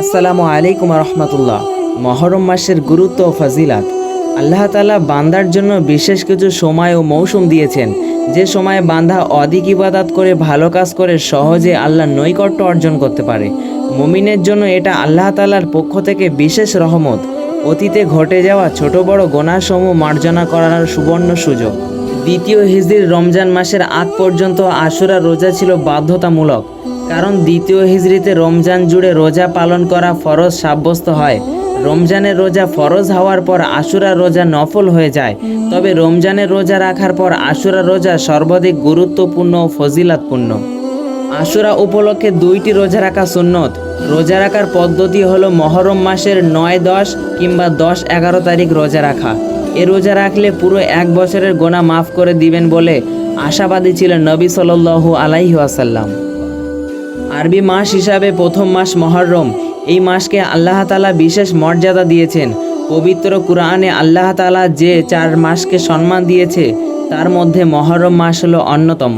আসসালামু আলাইকুম রহমতুল্লাহ মহরম মাসের গুরুত্ব ও ফাজিলাত। আল্লাহ তালা বান্দার জন্য বিশেষ কিছু সময় ও মৌসুম দিয়েছেন। যে সময়ে বান্ধা অধিক ইবাদাত করে, ভালো কাজ করে, সহজে আল্লাহর নৈকট্য অর্জন করতে পারে। মুমিনের জন্য এটা আল্লাহ তালার পক্ষ থেকে বিশেষ রহমত। অতীতে ঘটে যাওয়া ছোট বড় গোনাসমূহ মার্জনা করার সুবর্ণ সুযোগ। দ্বিতীয় হিজরির রমজান মাসের আগ পর্যন্ত আশুরা রোজা ছিল বাধ্যতামূলক। কারণ দ্বিতীয় হিজরিতে রমজান জুড়ে রোজা পালন করা ফরজ সাব্যস্ত হয়। রমজানের রোজা ফরজ হওয়ার পর আশুরা রোজা নফল হয়ে যায়। তবে রমজানের রোজা রাখার পর আশুরা রোজা সর্বাধিক গুরুত্বপূর্ণ ও ফজিলাতপূর্ণ। আশুরা উপলক্ষে দুইটি রোজা রাখা সুন্নত। রোজা রাখার পদ্ধতি হলো মহরম মাসের নয় দশ কিংবা দশ এগারো তারিখ রোজা রাখা। এ রোজা রাখলে পুরো এক বছরের গোনা মাফ করে দিবেন বলে আশাবাদী ছিলেন নবী সাল্লু আলাইহি আসাল্লাম আরবি মাস হিসাবে প্রথম মাস মহরম। এই মাসকে আল্লাহ তালা বিশেষ মর্যাদা দিয়েছেন। পবিত্র কুরআনে আল্লাহ তালা যে চার মাসকে সম্মান দিয়েছে, তার মধ্যে মহরম মাস হলো অন্যতম।